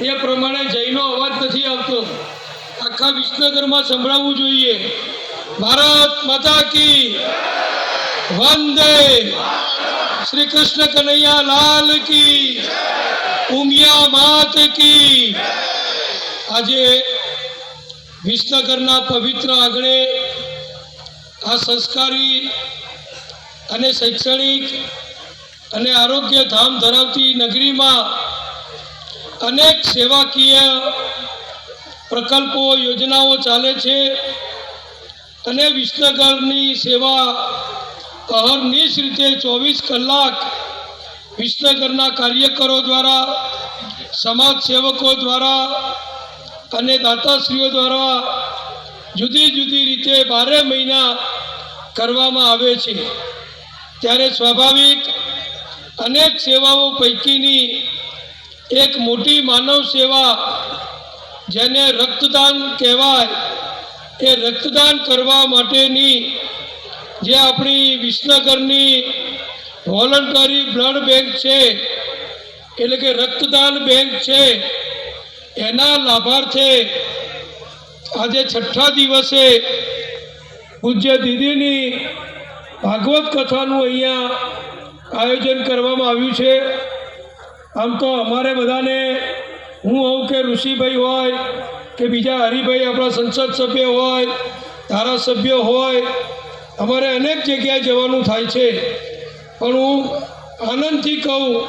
એ પ્રમાણે જયનો અવાજ નથી આવતો. આખા વિસનગરમાં સંભળાવવું જોઈએ. ભારત માતા કી વંદે. શ્રી કૃષ્ણ કનૈયા લાલ કી. ઉમિયા માત કી. આજે વિસનગરના પવિત્ર આંગણે આ સંસ્કારી અને શૈક્ષણિક અને આરોગ્ય ધામ ધરાવતી નગરીમાં અનેક સેવાકીય પ્રકલ્પો, યોજનાઓ ચાલે છે અને વિસનગરની સેવા અહર્નિશ રીતે ચોવીસ કલાક વિસનગરના કાર્યકરો દ્વારા, સમાજ સેવકો દ્વારા અને દાતાશ્રીઓ દ્વારા જુદી જુદી રીતે બારે મહિના કરવામાં આવે છે. ત્યારે સ્વાભાવિક અનેક સેવાઓ પૈકીની એક મોટી માનવ સેવા જેને રક્તદાન કહેવાય, એ રક્તદાન કરવા માટેની જે આપણી વિસનગરની વોલન્ટરી બ્લડ બેંક છે, એટલે કે રક્તદાન બેંક છે, એના લાભાર્થે આજે છઠ્ઠા દિવસે પૂજ્ય દીદીની ભાગવત કથાનું અહીંયા આયોજન કરવામાં આવ્યું છે. આમ તો અમારે બધાને, હું હોઉં કે ઋષિભાઈ હોય, કે બીજા હરિભાઈ આપણા સંસદ સભ્ય હોય, ધારાસભ્ય હોય, અમારે અનેક જગ્યાએ જવાનું થાય છે. પણ હું આનંદથી કહું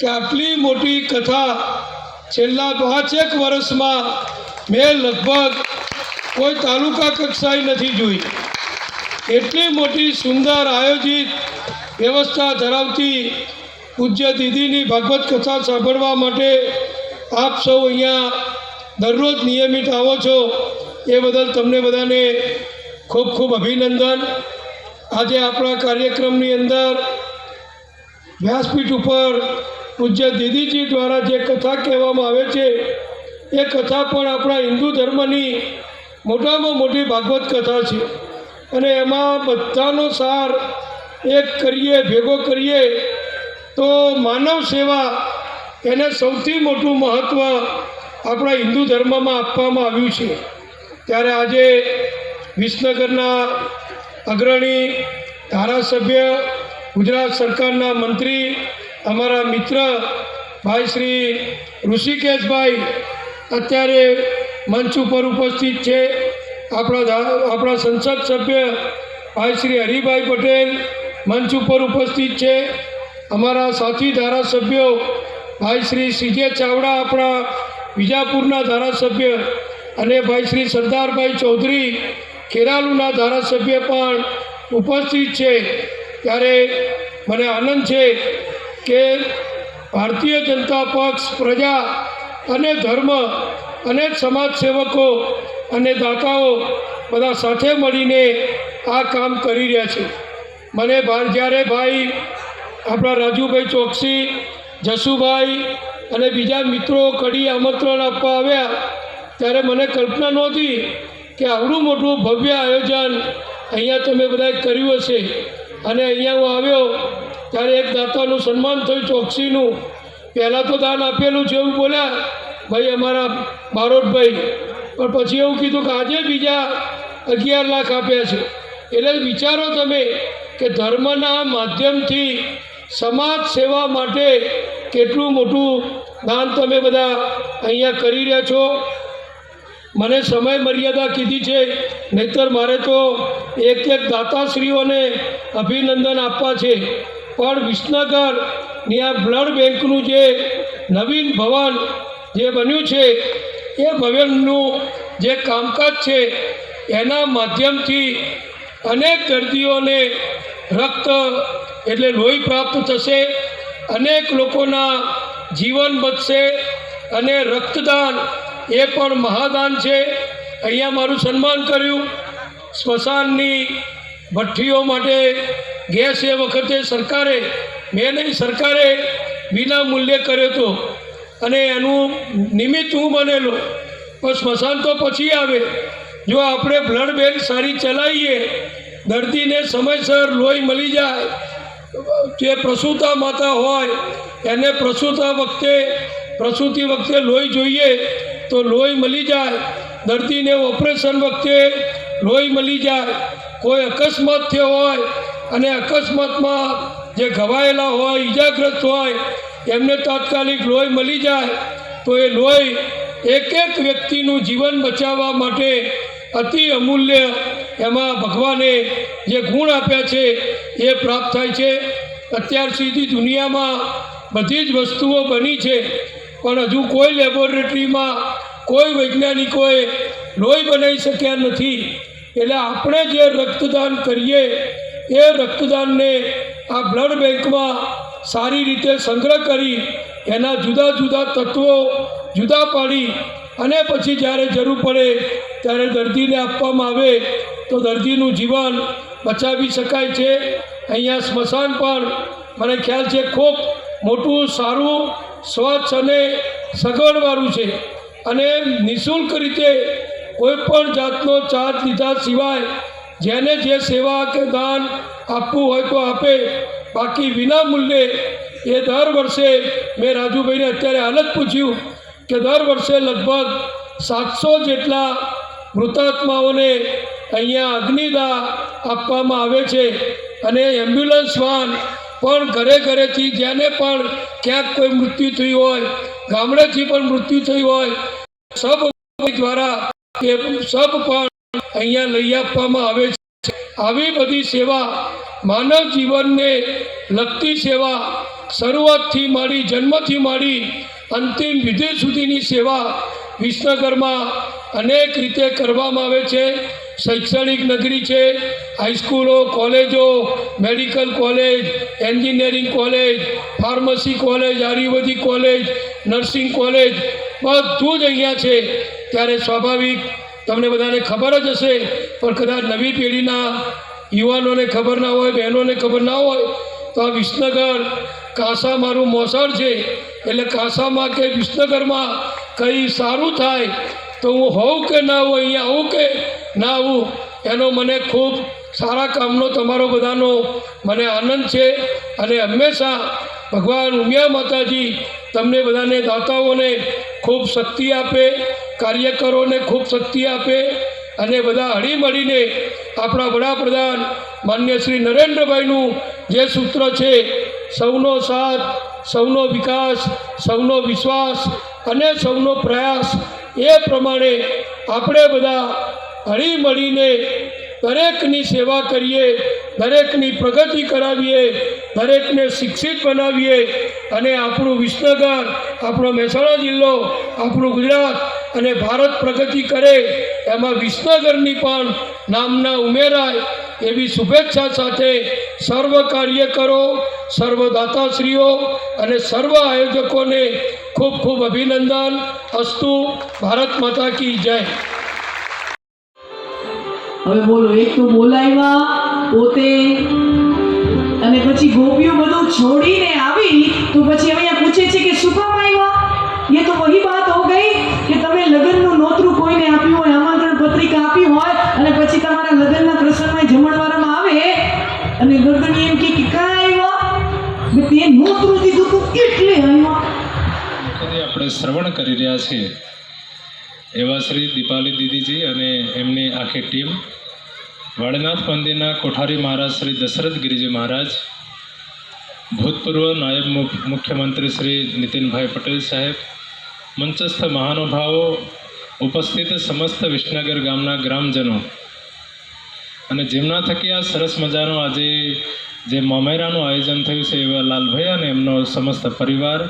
કે આટલી મોટી કથા છેલ્લા પાંચેક વર્ષમાં મેં લગભગ કોઈ તાલુકા કક્ષાએ નથી જોઈ. એટલી મોટી સુંદર આયોજિત વ્યવસ્થા ધરાવતી પૂજ્ય દીદીની ભાગવત કથા સાંભળવા માટે આપ સૌ અહીંયા દરરોજ નિયમિત આવો છો એ બદલ તમને બધાને ખૂબ ખૂબ અભિનંદન. આજે આપણા કાર્યક્રમની અંદર વ્યાસપીઠ ઉપર પૂજ્ય દીદીજી દ્વારા જે કથા કહેવામાં આવે છે, એ કથા પણ આપણા હિન્દુ ધર્મની મોટામાં મોટી ભાગવત કથા છે. અને એમાં બધાનો સાર એક કરીએ, ભેગો કરીએ તો માનવ સેવા એને સૌથી મોટું મહત્ત્વ આપણા હિન્દુ ધર્મમાં આપવામાં આવ્યું છે. ત્યારે આજે વિસનગરના અગ્રણી ધારાસભ્ય ગુજરાત સરકારના મંત્રી અમારા મિત્ર ભાઈ શ્રી ઋષિકેશભાઈ અત્યારે મંચ ઉપર ઉપસ્થિત છે. આપણા આપણા સંસદ સભ્ય ભાઈ શ્રી હરિભાઈ પટેલ મંચ ઉપર ઉપસ્થિત છે. અમારા સાથી ધારાસભ્યો ભાઈ શ્રી સીજે ચાવડા આપણા વિજાપુરના ધારાસભ્ય અને ભાઈ શ્રી સરદારભાઈ ચૌધરી ખેરાલુના ધારાસભ્ય પણ ઉપસ્થિત છે. ત્યારે મને આનંદ છે કે ભારતીય જનતા પક્ષ, પ્રજા અને ધર્મ અને સમાજ સેવકો અને દાતાઓ બધા સાથે મળીને આ કામ કરી રહ્યા છે. મને જ્યારે ભાઈ આપણા રાજુભાઈ ચોકસી, જસુભાઈ અને બીજા મિત્રો કડી આમંત્રણ આપવા આવ્યા. ત્યારે મને કલ્પના નહોતી કે આવડું મોટું ભવ્ય આયોજન અહીંયા તમે બધાએ કર્યું હશે. અને અહીંયા હું આવ્યો ત્યારે એક દાતાનું સન્માન થયું ચોકસીનું. પહેલાં તો દાન આપેલું છે એવું બોલ્યા, ભાઈ, અમારા બારોટભાઈ. પણ પછી એવું કીધું કે આજે બીજા અગિયાર લાખ આપ્યા છે. એટલે વિચારો તમે કે ધર્મના માધ્યમથી સમાજ સેવા માટે કેટલું મોટું દાન તમે બધા અહીંયા કરી રહ્યા છો? મને સમય મર્યાદા કીધી છે, નહીતર મારે તો એક એક દાતાશ્રીઓને અભિનંદન આપવા છે. પણ વિસનગરની આ બ્લડ બેંકનું જે નવીન ભવન જે બન્યું છે, એ ભવનનું જે કામકાજ છે, એના માધ્યમથી અનેક દર્દીઓને રક્ત એટલે લોહી પ્રાપ્ત થશે, અનેક લોકોના જીવન બચશે અને રક્તદાન એ પણ મહાદાન છે. અહીંયા મારું સન્માન કર્યું. સ્મશાનની ભઠ્ઠીઓ માટે ગેસ એ વખતે સરકારે, મેં નહીં, સરકારે વિના મૂલ્યે કર્યો હતો. અને એનું નિમિત્ત હું બનેલો. પણ સ્મશાન તો પછી આવે. જો આપણે બ્લડ બેંક સારી ચલાવીએ, દર્દીને સમયસર લોહી મળી જાય જે પ્રસૂતા માતા હોય, એને પ્રસૂતા વખતે, પ્રસૂતિ વખતે લોહી જોઈએ તો લોહી મળી જાય. દર્દીને ઓપરેશન વખતે લોહી મળી જાય. કોઈ અકસ્માત થયો હોય અને અકસ્માતમાં જે ઘવાયેલા હોય, ઈજાગ્રસ્ત હોય, એમને તાત્કાલિક લોહી મળી જાય, તો એ લોહી એક એક વ્યક્તિનું જીવન બચાવવા માટે અતિ અમૂલ્ય એમાં ભગવાને જે ગુણ આપ્યા છે એ પ્રાપ્ત થાય છે. અત્યાર સુધી દુનિયામાં બધી જ વસ્તુઓ બની છે. પણ હજુ કોઈ લેબોરેટરીમાં કોઈ વૈજ્ઞાનિકોએ લોહી બનાવી શક્યા નથી. એટલે આપણે જે રક્તદાન કરીએ, એ રક્તદાનને આ બ્લડ બેંકમાં સારી રીતે સંગ્રહ કરી, એના જુદા જુદા તત્વો જુદા પાડી અને પછી જ્યારે જરૂર પડે ત્યારે દર્દીને આપવામાં આવે તો દર્દીનું જીવન બચાવી શકાય છે. અહીંયા સ્મશાન પણ મને ખ્યાલ છે ખૂબ મોટું, સારું, સ્વચ્છ અને સગવડવાળું છે. અને નિઃશુલ્ક રીતે કોઈ પણ જાતનો ચાર્જ લીધા સિવાય જેને જે સેવા કે દાન આપવું હોય તો આપે. બાકી વિના મૂલ્યે એ દર વર્ષે મેં રાજુભાઈને અત્યારે હાલ જ પૂછ્યું કે દર વર્ષે લગભગ સાતસો જેટલા મૃતાત્માઓને અહીંયા અગ્નિદા આપવામાં આવે છે અને એમ્બ્યુલન્સ વાન પણ ઘરે ઘરેથી જેને પણ ક્યાંક કોઈ મૃત્યુ થયું હોય, ગામડેથી પણ મૃત્યુ થયું હોય, સબ દ્વારા એ સબ પણ અહીંયા લઈ આપવામાં આવે છે. આવી બધી સેવા માનવ જીવનને લગતી સેવા શરૂઆતથી માંડી, જન્મથી માંડી અંતિમ વિધિ સુધીની સેવા વિસનગરમાં અનેક રીતે કરવામાં આવે છે. શૈક્ષણિક નગરી છે હાઈસ્કૂલો કોલેજો medical college engineering college pharmacy college ayurvedic college nursing college બધું જ અહીંયા છે. ત્યારે સ્વાભાવિક તમને બધાને ખબર જ હશે, પણ કદાચ નવી પેઢીના યુવાનોને ખબર ના હોય, બહેનોને ખબર ના હોય, તો આ વિસનગર, કાંસા મારું મોસાળ છે. એટલે કાંસામાં કે વિસનગરમાં કંઈ સારું થાય તો હું હોઉં કે ના હોઉં, અહીંયા આવું કે ના આવું, એનો મને ખૂબ સારા કામનો તમારો બધાનો મને આનંદ છે. અને હંમેશા ભગવાન ઉમિયા માતાજી તમને બધાને દાતાઓને ખૂબ શક્તિ આપે, કાર્યકરોને ખૂબ શક્તિ આપે, અને બધા હળીમળીને આપણા વડાપ્રધાન માન્ય શ્રી નરેન્દ્રભાઈનું જે સૂત્ર છે, સૌનો સાથ, સૌનો વિકાસ, સૌનો વિશ્વાસ અને સૌનો પ્રયાસ એ પ્રમાણે આપણે બધા હળી મળીને દરેકની સેવા કરીએ, દરેકની પ્રગતિ કરાવીએ, દરેકને શિક્ષિત બનાવીએ અને આપણું વિસનગર, આપણો મહેસાણા જિલ્લો, આપણું ગુજરાત અને ભારત પ્રગતિ કરે, એમાં વિસનગરની પણ નામના ઉમેરાય એવી શુભેચ્છા સાથે સર્વ કાર્યકરો, સર્વ દાતાશ્રીઓ અને સર્વ આયોજકોને ખૂબ ખૂબ અભિનંદન. અસ્તુ ભારત માતા કી જય. હવે બોલો, એક તો બોલાવ્યા, પોતે, અને પછી ગોપીઓ બધું છોડીને આવી, તો પછી અહીંયા પૂછે છે કે શું કામ આવ્યા? એ તો વહી વાત હો ગઈ કે તમે લગ્નનું નોતરું કોઈને આપ્યું હોય, આમંત્રણ પત્રિકા આપી હોય, અને પછી તમારા લગ્નના પ્રસંગમાં જમણવારમાં આવે, અને ગર્દની એમ કે કાં આવ્યા? તે નોતરું દીધું તું એટલે આવ્યા? આપણે શ્રવણ કરી રહ્યા છીએ. એવા શ્રી દીપાલી દીદીજી અને એમની આખી ટીમ વાળીનાથ મંદિરના કોઠારી મહારાજ શ્રી દશરથ ગિરિજી મહારાજ, ભૂતપૂર્વ નાયબ મુખ્યમંત્રી શ્રી નીતિનભાઈ પટેલ સાહેબ, મંચસ્થ મહાનુભાવો, ઉપસ્થિત સમસ્ત વિસનગર ગામના ગ્રામજનો, અને જેમના થકી આ સરસ મજાનું આજે જે મોમેરાનું આયોજન થયું છે એવા લાલભાઈ અને એમનો સમસ્ત પરિવાર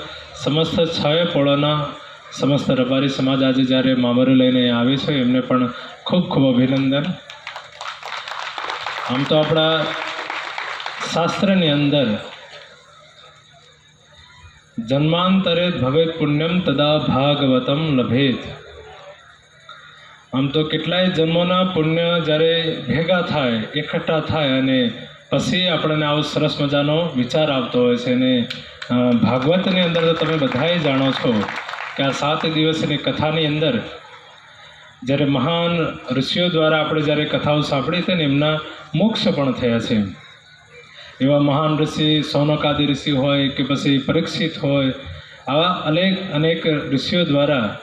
સમસ્ત છાય પોળાના સમસ્ત રબારી સમાજ આજે જ્યારે મામેરું લઈને આવે છે, એમને પણ ખૂબ ખૂબ અભિનંદન. આમ તો આપણા શાસ્ત્રની અંદર જન્માંતરે ભવેત પુણ્યમ તદા ભાગવતમ લભેત. આમ તો કેટલાય જન્મોના પુણ્ય જ્યારે ભેગા થાય, એકઠા થાય અને પછી આપણને આવો સરસ મજાનો વિચાર આવતો હોય છે અને ભાગવતની અંદર તો તમે બધાએ જાણો છો કે આ સાત દિવસની કથાની અંદર જ્યારે મહાન ઋષિઓ દ્વારા આપણે જ્યારે કથાઓ સાંભળી છે ને એમના મોક્ષ પણ થયા છે. એવા મહાન ઋષિ, સૌનકાદી ઋષિ હોય કે પછી પરીક્ષિત હોય, આવા અનેક અનેક ઋષિઓ દ્વારા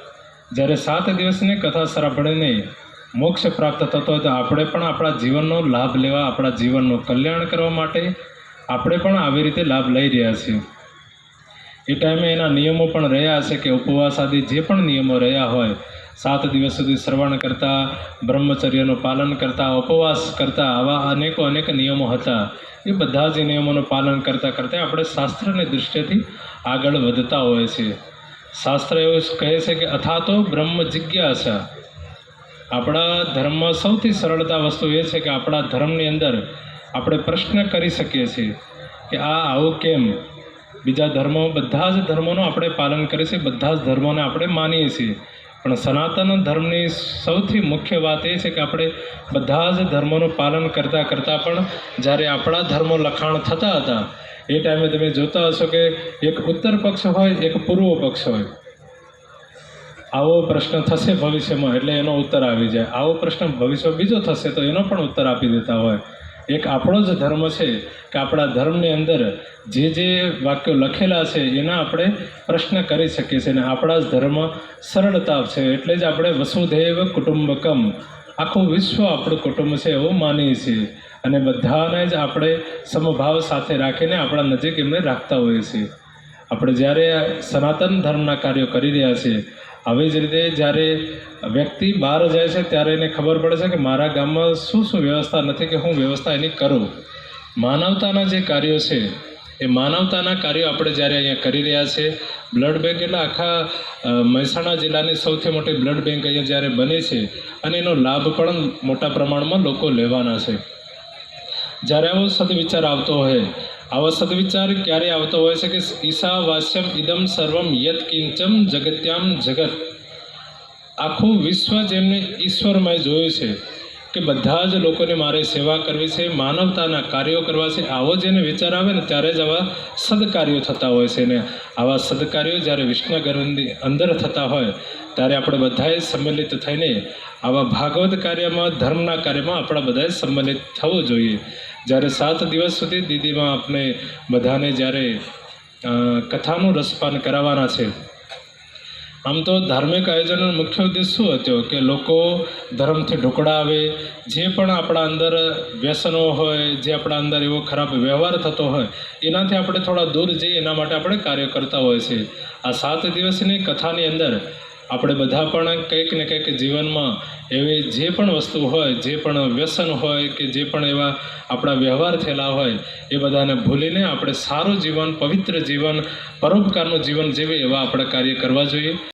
જ્યારે સાત દિવસની કથા સાંભળીને મોક્ષ પ્રાપ્ત થતો હોય તો આપણે પણ આપણા જીવનનો લાભ લેવા, આપણા જીવનનું કલ્યાણ કરવા માટે આપણે પણ આવી રીતે લાભ લઈ રહ્યા છીએ. એ ટાઈમે એના નિયમો પણ રહ્યા છે કે ઉપવાસ આદિ જે પણ નિયમો રહ્યા હોય, સાત દિવસ સુધી શ્રવણ કરતા, બ્રહ્મચર્યનું પાલન કરતા, ઉપવાસ કરતા, આવા અનેકો અનેક નિયમો હતા. એ બધા જ નિયમોનું પાલન કરતાં કરતાં આપણે શાસ્ત્રની દૃષ્ટિથી આગળ વધતા હોય છે. શાસ્ત્ર એવું કહે છે કે અથા તો બ્રહ્મ જિજ્ઞાસા. આપણા ધર્મમાં સૌથી સરળતા વસ્તુ એ છે કે આપણા ધર્મની અંદર આપણે પ્રશ્ન કરી શકીએ છીએ કે આ આવું કેમ? બીજા ધર્મો, બધા જ ધર્મોનું આપણે પાલન કરીએ છીએ, બધા જ ધર્મોને આપણે માનીએ છીએ. પણ સનાતન ધર્મની સૌથી મુખ્ય વાત એ છે કે આપણે બધા જ ધર્મોનું પાલન કરતાં કરતાં પણ જ્યારે આપણા ધર્મો લખાણ થતા હતા, એ ટાઈમે તમે જોતા હશો કે એક ઉત્તર પક્ષ હોય, એક પૂર્વ પક્ષ હોય. આવો પ્રશ્ન થશે ભવિષ્યમાં, એટલે એનો ઉત્તર આવી જાય. આવો પ્રશ્ન ભવિષ્ય બીજો થશે તો એનો પણ ઉત્તર આપી દેતા હોય. એક આપણો જ ધર્મ છે કે આપણા ધર્મની અંદર જે જે વાક્યો લખેલા છે, એના આપણે પ્રશ્ન કરી શકીએ છીએ અને આપણા જ ધર્મ સરળતા છે. એટલે જ આપણે વસુધૈવ કુટુંબકમ. આખું વિશ્વ આપણું કુટુંબ છે એવું માનીએ છીએ. અને બધાને જ આપણે સમભાવ સાથે રાખીને આપણા નજીક એમને રાખતા હોઈએ છીએ. આપણે જ્યારે સનાતન ધર્મના કાર્યો કરી રહ્યા છીએ આવી જ રીતે જ્યારે વ્યક્તિ બહાર જાય છે ત્યારે એને ખબર પડે છે કે મારા ગામમાં શું શું વ્યવસ્થા નથી કે હું વ્યવસ્થા એની કરું. માનવતાના જે કાર્યો છે, એ માનવતાના કાર્યો આપણે જ્યારે અહીંયા કરી રહ્યા છે, બ્લડ બેંક એટલે આખા મહેસાણા જિલ્લાની સૌથી મોટી બ્લડ બેંક અહીંયા જ્યારે બને છે, અને એનો લાભ પણ મોટા પ્રમાણમાં લોકો લેવાના છે. જ્યારે આવો સદવિચાર આવતો હોય આવો સદવિચાર ક્યારે આવતો હોય છે કે ઈશા વાસ્યમ ઇદમ સર્વમ યત કિંચમ જગત્યામ જગત? આખું વિશ્વ જેમને ઈશ્વરમય જોયું છે કે બધા જ લોકોને મારે સેવા કરવી છે, માનવતાના કાર્યો કરવા છે, આવો જેને વિચાર આવે ને ત્યારે જ આવા સદકાર્યો થતા હોય છે ને આવા સદકાર્યો જ્યારે વિષ્ણુગરની અંદર થતા હોય ત્યારે આપણે બધાએ સંમેલિત થઈને આવા ભાગવત કાર્યમાં, ધર્મના કાર્યમાં આપણા બધાએ સંમેલિત થવું જોઈએ. જ્યારે સાત દિવસ સુધી દીદીમાં આપણે બધાને જ્યારે કથાનું રસપાન કરાવવાના છે, આમ તો ધાર્મિક આયોજનનો મુખ્ય ઉદ્દેશ શું હતો કે લોકો ધર્મથી ઢોકળાવે જે પણ આપણા અંદર વ્યસનો હોય, જે આપણા અંદર એવો ખરાબ વ્યવહાર થતો હોય, એનાથી આપણે થોડા દૂર જઈએ એના માટે આપણે કાર્ય કરતા હોય છે. આ સાત દિવસની કથાની અંદર આપણે બધા પણ કંઈક ને કંઈક જીવનમાં એવી જે પણ વસ્તુ હોય, જે પણ વ્યસન હોય કે જે પણ એવા આપણા વ્યવહાર થયેલા હોય, એ બધાને ભૂલીને આપણે સારું જીવન, પવિત્ર જીવન, પરોપકારનું જીવન જીવીએ એવા આપણે કાર્ય કરવા જોઈએ.